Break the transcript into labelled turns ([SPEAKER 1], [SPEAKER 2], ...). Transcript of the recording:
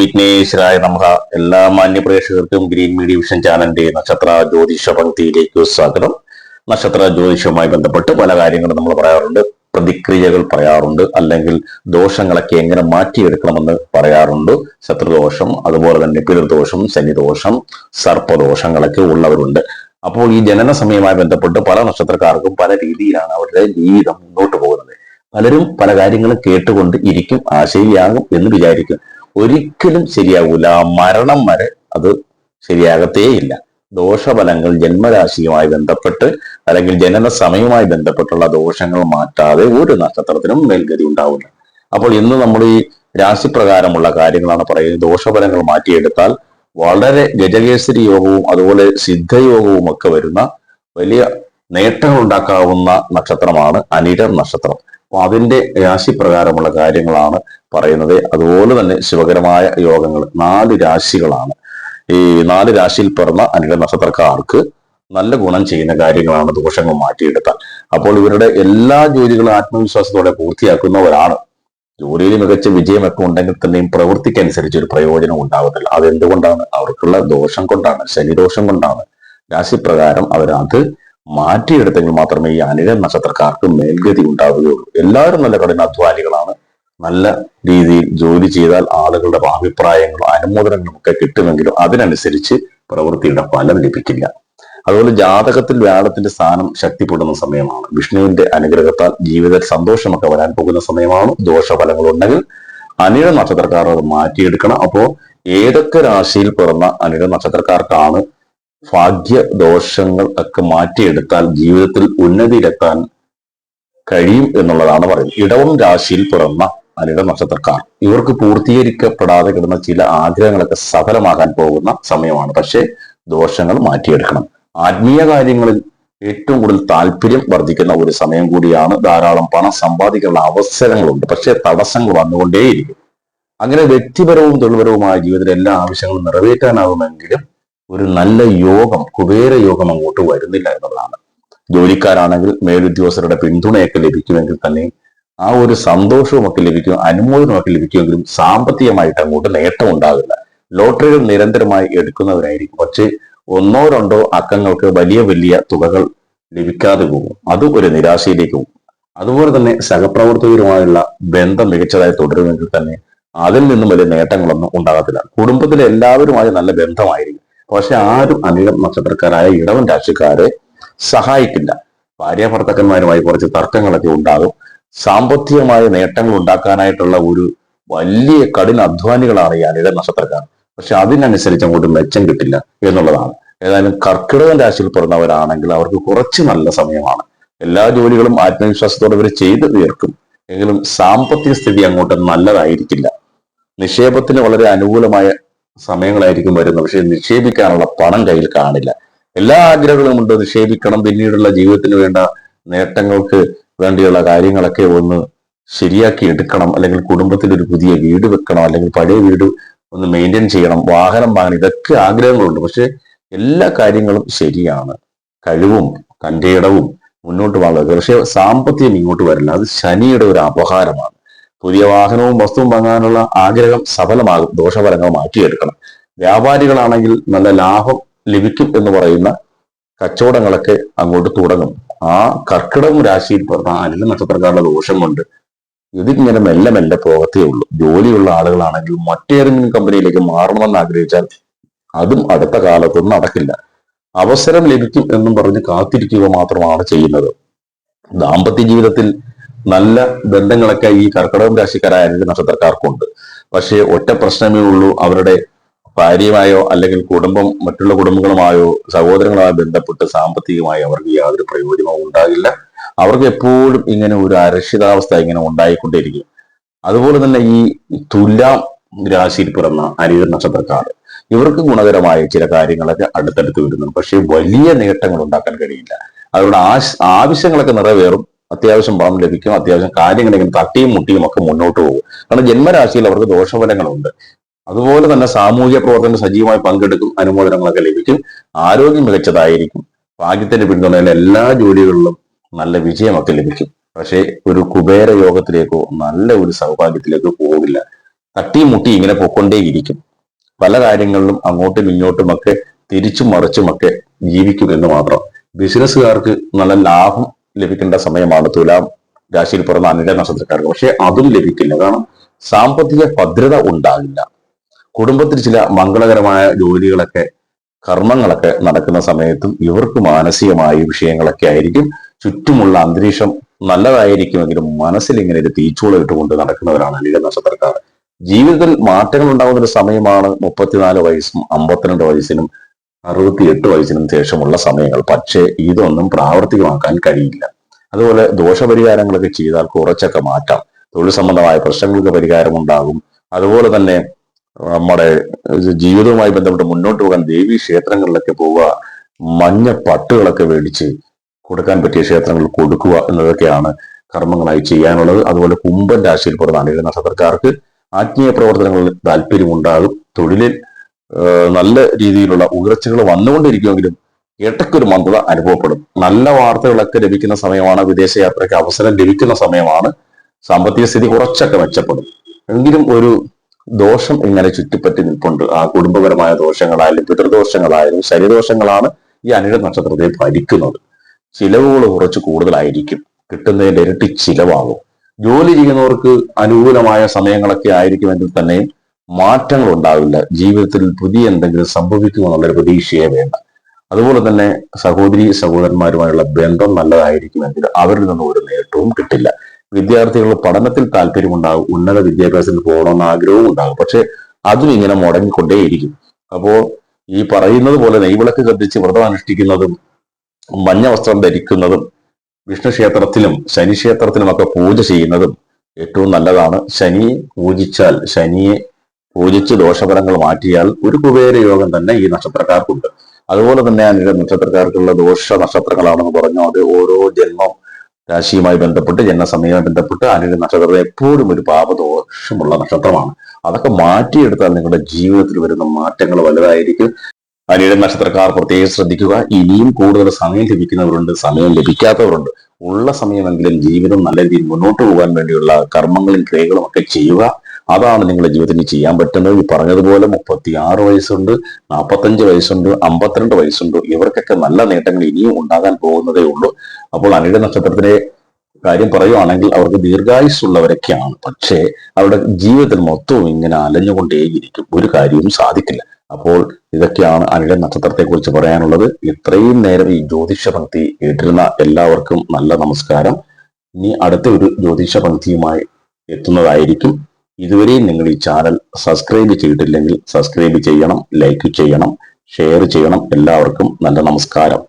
[SPEAKER 1] വിഘ്നേശ്വരായ നമഃ. എല്ലാ മാന്യ പ്രേക്ഷകർക്കും ഗ്രീൻ മീഡിയ വിഷൻ ചാനലിന്റെ നക്ഷത്ര ജ്യോതിഷ പങ്ക്തിയിലേക്ക് സ്വാഗതം. നക്ഷത്ര ജ്യോതിഷവുമായി ബന്ധപ്പെട്ട് പല കാര്യങ്ങളും നമ്മൾ പറയാറുണ്ട്. പ്രതിക്രിയകൾ പറയാറുണ്ട്. അല്ലെങ്കിൽ ദോഷങ്ങളൊക്കെ എങ്ങനെ മാറ്റിയെടുക്കണമെന്ന് പറയാറുണ്ട്. ശത്രുദോഷം അതുപോലെ തന്നെ പിതൃദോഷം ശനിദോഷം സർപ്പദോഷങ്ങളൊക്കെ ഉള്ളവരുണ്ട്. അപ്പോൾ ഈ ജനന സമയവുമായി ബന്ധപ്പെട്ട് പല നക്ഷത്രക്കാർക്കും പല രീതിയിലാണ് അവരുടെ ജീവിതം മുന്നോട്ട് പോകുന്നത്. പലരും പല കാര്യങ്ങളും കേട്ടുകൊണ്ട് ഇരിക്കും ആശയിയാകും എന്ന് വിചാരിക്കും. ഒരിക്കലും ശരിയാകൂല മരണം വരെ അത് ശരിയാകത്തേയില്ല ദോഷഫലങ്ങൾ ജന്മരാശിയുമായി ബന്ധപ്പെട്ട് അല്ലെങ്കിൽ ജനന സമയവുമായി ബന്ധപ്പെട്ടുള്ള ദോഷങ്ങൾ മാറ്റാതെ ഒരു നക്ഷത്രത്തിനും മേൽഗതി ഉണ്ടാവില്ല. അപ്പോൾ ഇന്ന് നമ്മൾ ഈ രാശിപ്രകാരമുള്ള കാര്യങ്ങളാണ് പറയുന്നത്. ദോഷഫലങ്ങൾ മാറ്റിയെടുത്താൽ വളരെ ഗജകേസരി യോഗവും അതുപോലെ സിദ്ധയോഗവും ഒക്കെ വരുന്ന വലിയ നേട്ടങ്ങൾ ഉണ്ടാക്കാവുന്ന നക്ഷത്രമാണ് അനിഴർ നക്ഷത്രം. അപ്പൊ അതിന്റെ രാശിപ്രകാരമുള്ള കാര്യങ്ങളാണ് പറയുന്നത്. അതുപോലെ തന്നെ ശിവകരമായ യോഗങ്ങൾ നാല് രാശികളാണ്. ഈ നാല് രാശിയിൽ പിറന്ന അനിട നക്ഷത്രക്കാർക്ക് നല്ല ഗുണം ചെയ്യുന്ന കാര്യങ്ങളാണ് ദോഷങ്ങൾ മാറ്റിയെടുത്താൽ. അപ്പോൾ ഇവരുടെ എല്ലാ ജോലികളും ആത്മവിശ്വാസത്തോടെ പൂർത്തിയാക്കുന്നവരാണ്. ജോലിയിൽ മികച്ച വിജയമൊക്കെ ഉണ്ടെങ്കിൽ തന്നെയും പ്രവൃത്തിക്കനുസരിച്ച് ഒരു പ്രയോജനം ഉണ്ടാകത്തില്ല അതെന്തുകൊണ്ടാണ്? അവർക്കുള്ള ദോഷം കൊണ്ടാണ് ശനിദോഷം കൊണ്ടാണ്. രാശിപ്രകാരം അവരത് മാറ്റിയെടുത്തെങ്കിൽ മാത്രമേ ഈ അനിഴ നക്ഷത്രക്കാർക്ക് മേൽഗതി ഉണ്ടാവുകയുള്ളൂ. എല്ലാവരും നല്ല കഠിനാധ്വാനികളാണ്. നല്ല രീതിയിൽ ജോലി ചെയ്താൽ ആളുകളുടെ അഭിപ്രായങ്ങളും അനുമോദനങ്ങളും ഒക്കെ കിട്ടുമെങ്കിലും അതിനനുസരിച്ച് പ്രവൃത്തിയുടെ ഫലം ലഭിക്കില്ല. അതുപോലെ ജാതകത്തിൽ വ്യാഴത്തിന്റെ സ്ഥാനം ശക്തിപ്പെടുന്ന സമയമാണ്. വിഷ്ണുവിന്റെ അനുഗ്രഹത്താൽ ജീവിതത്തിൽ സന്തോഷമൊക്കെ വരാൻ പോകുന്ന സമയമാണ്. ദോഷഫലങ്ങൾ ഉണ്ടെങ്കിൽ അനിഴ നക്ഷത്രക്കാർ അത് മാറ്റിയെടുക്കണം. അപ്പോൾ ഏതൊക്കെ രാശിയിൽ പിറന്ന അനിഴ നക്ഷത്രക്കാർക്കാണ് ഭാഗ്യ ദോഷങ്ങൾ ഒക്കെ മാറ്റിയെടുത്താൽ ജീവിതത്തിൽ ഉന്നതിയിലെത്താൻ കഴിയും എന്നുള്ളതാണ് പറയുന്നത്. ഇടവും രാശിയിൽ പിറന്ന അനിട നക്ഷത്രക്കാർ. ഇവർക്ക് പൂർത്തീകരിക്കപ്പെടാതെ കിടന്ന ചില ആഗ്രഹങ്ങളൊക്കെ സഫലമാകാൻ പോകുന്ന സമയമാണ്. പക്ഷേ ദോഷങ്ങൾ മാറ്റിയെടുക്കണം. ആത്മീയ കാര്യങ്ങളിൽ ഏറ്റവും കൂടുതൽ താല്പര്യം വർദ്ധിക്കുന്ന ഒരു സമയം കൂടിയാണ് ധാരാളം പണം സമ്പാദിക്കാനുള്ള അവസരങ്ങളുണ്ട്. പക്ഷേ തടസ്സങ്ങൾ വന്നുകൊണ്ടേയിരിക്കും. അങ്ങനെ വ്യക്തിപരവും തൊഴിൽപരവുമായ ജീവിതത്തിലെ എല്ലാ ആവശ്യങ്ങളും നിറവേറ്റാനാകുമെങ്കിലും ഒരു നല്ല യോഗം കുബേര യോഗം അങ്ങോട്ട് വരുന്നില്ല എന്നുള്ളതാണ്. ജോലിക്കാരാണെങ്കിൽ മേലുദ്യോഗസ്ഥരുടെ പിന്തുണയൊക്കെ ലഭിക്കുമെങ്കിൽ തന്നെ ആ ഒരു സന്തോഷവുമൊക്കെ ലഭിക്കും അനുമോദനമൊക്കെ ലഭിക്കുമെങ്കിലും സാമ്പത്തികമായിട്ട് അങ്ങോട്ട് നേട്ടം ഉണ്ടാകില്ല ലോട്ടറികൾ നിരന്തരമായി എടുക്കുന്നവരായിരിക്കും. പക്ഷേ ഒന്നോ രണ്ടോ അക്കങ്ങൾക്ക് വലിയ വലിയ തുകകൾ ലഭിക്കാതെ പോകും. അത് ഒരു നിരാശയിലേക്ക് പോകും. അതുപോലെ തന്നെ സഹപ്രവർത്തകരുമായുള്ള ബന്ധം മികച്ചതായി തുടരുമെങ്കിൽ തന്നെ അതിൽ നിന്നും വലിയ നേട്ടങ്ങളൊന്നും ഉണ്ടാകത്തില്ല. കുടുംബത്തിലെ എല്ലാവരുമായി നല്ല ബന്ധമായിരിക്കും. പക്ഷെ ആരും അനിഴം നക്ഷത്രക്കാരായ ഇടവൻ രാശിക്കാരെ സഹായിക്കില്ല. ഭാര്യ ഭർത്താക്കന്മാരുമായി കുറച്ച് തർക്കങ്ങളൊക്കെ ഉണ്ടാകും. സാമ്പത്തികമായ നേട്ടങ്ങൾ ഉണ്ടാക്കാനായിട്ടുള്ള ഒരു വലിയ കഠിന അധ്വാനികളാണ് ഈ അനിഴ നക്ഷത്രക്കാർ പക്ഷെ അതിനനുസരിച്ച് അങ്ങോട്ട് മെച്ചം കിട്ടില്ല എന്നുള്ളതാണ്. ഏതായാലും കർക്കിടകൻ രാശിയിൽ പിറന്നവരാണെങ്കിൽ അവർക്ക് കുറച്ച് നല്ല സമയമാണ്. എല്ലാ ജോലികളും ആത്മവിശ്വാസത്തോടെ ഇവർ ചെയ്തു തീർക്കും. എങ്കിലും സാമ്പത്തിക സ്ഥിതി അങ്ങോട്ട് നല്ലതായിരിക്കില്ല. നിക്ഷേപത്തിന് വളരെ അനുകൂലമായ സമയങ്ങളായിരിക്കും വരുന്നത്. പക്ഷെ നിക്ഷേപിക്കാനുള്ള പണം കയ്യിൽ കാണില്ല. എല്ലാ ആഗ്രഹങ്ങളും ഉണ്ട്. നിക്ഷേപിക്കണം. പിന്നീടുള്ള ജീവിതത്തിന് വേണ്ട നേട്ടങ്ങൾക്ക് വേണ്ടിയുള്ള കാര്യങ്ങളൊക്കെ ഒന്ന് ശരിയാക്കി എടുക്കണം. അല്ലെങ്കിൽ കുടുംബത്തിൽ ഒരു പുതിയ വീട് വെക്കണം. അല്ലെങ്കിൽ പഴയ വീട് ഒന്ന് മെയിന്റെയിൻ ചെയ്യണം. വാഹനം വാങ്ങണം. ഇതൊക്കെ ആഗ്രഹങ്ങളുണ്ട്. പക്ഷെ എല്ലാ കാര്യങ്ങളും ശരിയാണ്. കഴിവും തന്റെ ഇടവും മുന്നോട്ട് പോകുന്നത് പക്ഷെ സാമ്പത്തികം ഇങ്ങോട്ട് വരില്ല. അത് ശനിയുടെ ഒരു അപഹാരമാണ്. പുതിയ വാഹനവും വസ്തുവും വാങ്ങാനുള്ള ആഗ്രഹം സഫലമാകും ദോഷഫലങ്ങൾ മാറ്റിയെടുക്കണം. വ്യാപാരികളാണെങ്കിൽ നല്ല ലാഭം ലഭിക്കും എന്ന് പറയുന്ന കച്ചവടങ്ങളൊക്കെ അങ്ങോട്ട് തുടങ്ങും. ആ കർക്കിടകം രാശിയിൽ പറഞ്ഞ അനില നക്ഷത്രക്കാരുടെ ദോഷം കൊണ്ട് ഇതിങ്ങനെ മെല്ലെ മെല്ലെ പോകത്തേ ഉള്ളൂ. ജോലിയുള്ള ആളുകളാണെങ്കിൽ മറ്റേതെങ്കിലും കമ്പനിയിലേക്ക് മാറണമെന്ന് ആഗ്രഹിച്ചാൽ അതും അടുത്ത കാലത്തൊന്നും നടക്കില്ല. അവസരം ലഭിക്കും എന്നും പറഞ്ഞ് കാത്തിരിക്കുക മാത്രമാണ് ചെയ്യുന്നത്. ദാമ്പത്യ ജീവിതത്തിൽ നല്ല ബന്ധങ്ങളൊക്കെ ഈ കർക്കിടകം രാശിക്കാരായ നക്ഷത്രക്കാർക്കുണ്ട് പക്ഷേ ഒറ്റ പ്രശ്നമേ ഉള്ളൂ അവരുടെ ഭാര്യയുമായോ അല്ലെങ്കിൽ കുടുംബം മറ്റുള്ള കുടുംബങ്ങളുമായോ സഹോദരങ്ങളുമായോ ബന്ധപ്പെട്ട് സാമ്പത്തികമായി അവർക്ക് യാതൊരു പ്രയോജനവും ഉണ്ടാകില്ല. അവർക്ക് എപ്പോഴും ഇങ്ങനെ ഒരു അരക്ഷിതാവസ്ഥ ഇങ്ങനെ ഉണ്ടായിക്കൊണ്ടേയിരിക്കും. അതുപോലെ തന്നെ ഈ തുലാം രാശിയിൽ പിറന്ന അനിത നക്ഷത്രക്കാർ ഇവർക്ക് ഗുണകരമായ ചില കാര്യങ്ങളൊക്കെ അടുത്തടുത്ത് വരുന്നുണ്ട്. പക്ഷേ വലിയ നേട്ടങ്ങൾ ഉണ്ടാക്കാൻ കഴിയില്ല. അവരുടെ ആവശ്യങ്ങളൊക്കെ നിറവേറും. അത്യാവശ്യം പണം ലഭിക്കും അത്യാവശ്യം കാര്യങ്ങൾ ഇങ്ങനെ തട്ടിയും മുട്ടിയും ഒക്കെ മുന്നോട്ട് പോകും. കാരണം ജന്മരാശിയിൽ അവർക്ക് ദോഷഫലങ്ങളുണ്ട്. അതുപോലെ തന്നെ സാമൂഹിക പ്രവർത്തനം സജീവമായി പങ്കെടുക്കും അനുമോദനങ്ങളൊക്കെ ലഭിക്കും ആരോഗ്യം മികച്ചതായിരിക്കും ഭാഗ്യത്തിന്റെ പിന്തുണയിൽ എല്ലാ ജോലികളിലും നല്ല വിജയമൊക്കെ ലഭിക്കും. പക്ഷേ ഒരു കുബേര യോഗത്തിലേക്കോ നല്ല ഒരു സൗഭാഗ്യത്തിലേക്കോ പോകില്ല തട്ടിയും മുട്ടി ഇങ്ങനെ പൊക്കൊണ്ടേയിരിക്കും പല കാര്യങ്ങളിലും അങ്ങോട്ടും ഇങ്ങോട്ടുമൊക്കെ തിരിച്ചും മറിച്ചുമൊക്കെ ജീവിക്കും എന്ന് മാത്രം. ബിസിനസ്സുകാർക്ക് നല്ല ലാഭം ലഭിക്കേണ്ട സമയമാണ് തുലാം രാശിയിൽ പിറന്ന അനില നക്ഷത്രക്കാർക്ക് പക്ഷെ അതും ലഭിക്കില്ല. കാരണം സാമ്പത്തിക ഭദ്രത ഉണ്ടാകില്ല. കുടുംബത്തിൽ ചില മംഗളകരമായ ജോലികളൊക്കെ കർമ്മങ്ങളൊക്കെ നടക്കുന്ന സമയത്തും ഇവർക്ക് മാനസികമായ വിഷയങ്ങളൊക്കെ ആയിരിക്കും. ചുറ്റുമുള്ള അന്തരീക്ഷം നല്ലതായിരിക്കുമെങ്കിലും മനസ്സിൽ ഇങ്ങനെ ഒരു തീച്ചൂള ഇട്ടുകൊണ്ട് നടക്കുന്നവരാണ് അനില നക്ഷത്രക്കാർ. ജീവിതത്തിൽ മാറ്റങ്ങൾ ഉണ്ടാകുന്ന ഒരു സമയമാണ് മുപ്പത്തിനാല് വയസ്സും അമ്പത്തിരണ്ട് വയസ്സിനും അറുപത്തിയെട്ട് വയസ്സിനും ശേഷമുള്ള സമയങ്ങൾ. പക്ഷേ ഇതൊന്നും പ്രാവർത്തികമാക്കാൻ കഴിയില്ല. അതുപോലെ ദോഷപരിഹാരങ്ങളൊക്കെ ചെയ്താൽ കുറച്ചൊക്കെ മാറ്റാം. തൊഴിൽ സംബന്ധമായ പ്രശ്നങ്ങൾക്ക് പരിഹാരം ഉണ്ടാകും. അതുപോലെ തന്നെ നമ്മുടെ ജീവിതവുമായി ബന്ധപ്പെട്ട് മുന്നോട്ട് പോകാൻ ദേവീ ക്ഷേത്രങ്ങളിലൊക്കെ പോവുക മഞ്ഞ പട്ടുകളൊക്കെ മേടിച്ച് കൊടുക്കാൻ പറ്റിയ ക്ഷേത്രങ്ങൾ കൊടുക്കുക എന്നതൊക്കെയാണ് കർമ്മങ്ങളായി ചെയ്യാനുള്ളത്. അതുപോലെ കുംഭൻ രാശിയിൽ പുറത്താണ് അണികൾ നക്ഷത്രക്കാർക്ക് ആത്മീയ പ്രവർത്തനങ്ങളിൽ താല്പര്യമുണ്ടാകും. തൊഴിലിൽ നല്ല രീതിയിലുള്ള ഉയർച്ചകൾ വന്നുകൊണ്ടിരിക്കുമെങ്കിലും ഇടയ്ക്കൊരു മന്ദത അനുഭവപ്പെടും. നല്ല വാർത്തകളൊക്കെ ലഭിക്കുന്ന സമയമാണ് വിദേശയാത്രയ്ക്ക് അവസരം ലഭിക്കുന്ന സമയമാണ് സാമ്പത്തിക സ്ഥിതി കുറച്ചൊക്കെ മെച്ചപ്പെടും. എങ്കിലും ഒരു ദോഷം ഇങ്ങനെ ചുറ്റിപ്പറ്റി നിൽപ്പുണ്ട്. ആ കുടുംബപരമായ ദോഷങ്ങളായാലും പിതൃദോഷങ്ങളായാലും ശരീരദോഷങ്ങളാണ് ഈ അനിഴ നക്ഷത്രത്തെ ഭരിക്കുന്നത്. ചിലവുകൾ കുറച്ച് കൂടുതലായിരിക്കും. കിട്ടുന്നതിന്റെ ഇരട്ടി ചിലവാകും. ജോലി ചെയ്യുന്നവർക്ക് അനുകൂലമായ സമയങ്ങളൊക്കെ ആയിരിക്കുമെങ്കിൽ തന്നെയും മാറ്റങ്ങൾ ഉണ്ടാവില്ല ജീവിതത്തിൽ പുതിയ എന്തെങ്കിലും സംഭവിക്കുമെന്നുള്ളൊരു പ്രതീക്ഷയെ വേണ്ട. അതുപോലെ തന്നെ സഹോദരി സഹോദരന്മാരുമായുള്ള ബന്ധം നല്ലതായിരിക്കുമെങ്കിൽ അവരിൽ നിന്നും ഒരു നേട്ടവും കിട്ടില്ല. വിദ്യാർത്ഥികൾ പഠനത്തിൽ താല്പര്യമുണ്ടാകും ഉന്നത വിദ്യാഭ്യാസത്തിൽ പോകണമെന്ന് ആഗ്രഹവും ഉണ്ടാകും. പക്ഷെ അതും ഇങ്ങനെ മുടങ്ങിക്കൊണ്ടേയിരിക്കും. അപ്പോ ഈ പറയുന്നത് പോലെ നെയ്വിളക്ക് കത്തിച്ച് വ്രതം അനുഷ്ഠിക്കുന്നതും മഞ്ഞ വസ്ത്രം ധരിക്കുന്നതും വിഷ്ണു ക്ഷേത്രത്തിലും ശനി ക്ഷേത്രത്തിലുമൊക്കെ പൂജ ചെയ്യുന്നതും ഏറ്റവും നല്ലതാണ്. ശനിയെ പൂജിച്ചാൽ ശനിയെ പൂജിച്ച് ദോഷഫലങ്ങൾ മാറ്റിയാൽ ഒരു കുബേര യോഗം തന്നെ ഈ നക്ഷത്രക്കാർക്കുണ്ട്. അതുപോലെ തന്നെ അനിഴ നക്ഷത്രക്കാർക്കുള്ള ദോഷ നക്ഷത്രങ്ങളാണെന്ന് പറഞ്ഞു അത് ഓരോ ജന്മം രാശിയുമായി ബന്ധപ്പെട്ട് ജന്മസമയവുമായി ബന്ധപ്പെട്ട് അനിഴ നക്ഷത്രം എപ്പോഴും ഒരു പാപദോഷമുള്ള നക്ഷത്രമാണ്. അതൊക്കെ മാറ്റിയെടുത്താൽ നിങ്ങളുടെ ജീവിതത്തിൽ വരുന്ന മാറ്റങ്ങൾ വലുതായിരിക്കും. അനിഴ നക്ഷത്രക്കാർ പ്രത്യേകം ശ്രദ്ധിക്കുക. ഇനിയും കൂടുതൽ സമയം ലഭിക്കുന്നവരുണ്ട് സമയം ലഭിക്കാത്തവരുണ്ട്. ഉള്ള സമയമെങ്കിലും ജീവിതം നല്ല രീതിയിൽ മുന്നോട്ട് പോകാൻ വേണ്ടിയുള്ള കർമ്മങ്ങളും ക്രിയകളും ഒക്കെ ചെയ്യുക. അതാണ് നിങ്ങളുടെ ജീവിതത്തിൽ ചെയ്യാൻ പറ്റുന്നത്. ഈ പറഞ്ഞതുപോലെ മുപ്പത്തി ആറ് വയസ്സുണ്ട് നാൽപ്പത്തഞ്ച് വയസ്സുണ്ട് അമ്പത്തിരണ്ട് വയസ്സുണ്ട്. ഇവർക്കൊക്കെ നല്ല നേട്ടങ്ങൾ ഇനിയും ഉണ്ടാകാൻ പോകുന്നതേ ഉള്ളൂ. അപ്പോൾ അനിഴ നക്ഷത്രത്തിലെ കാര്യം പറയുവാണെങ്കിൽ അവർക്ക് ദീർഘായുസുള്ളവരൊക്കെയാണ് പക്ഷേ അവരുടെ ജീവിതത്തിൽ മൊത്തവും ഇങ്ങനെ അലഞ്ഞുകൊണ്ടേയിരിക്കും. ഒരു കാര്യവും സാധിക്കില്ല. അപ്പോൾ ഇതൊക്കെയാണ് അനിഴ നക്ഷത്രത്തെ കുറിച്ച് പറയാനുള്ളത്. ഇത്രയും നേരം ഈ ജ്യോതിഷ പങ്ക്തി കേട്ടിരുന്ന എല്ലാവർക്കും നല്ല നമസ്കാരം. ഇനി അടുത്ത ഒരു ജ്യോതിഷ പങ്ക്തിയുമായി എത്തുന്നതായിരിക്കും. ഇതുവരെയും നിങ്ങൾ ഈ ചാനൽ സബ്സ്ക്രൈബ് ചെയ്തിട്ടില്ലെങ്കിൽ സബ്സ്ക്രൈബ് ചെയ്യണം ലൈക്ക് ചെയ്യണം ഷെയർ ചെയ്യണം. എല്ലാവർക്കും നല്ല നമസ്കാരം.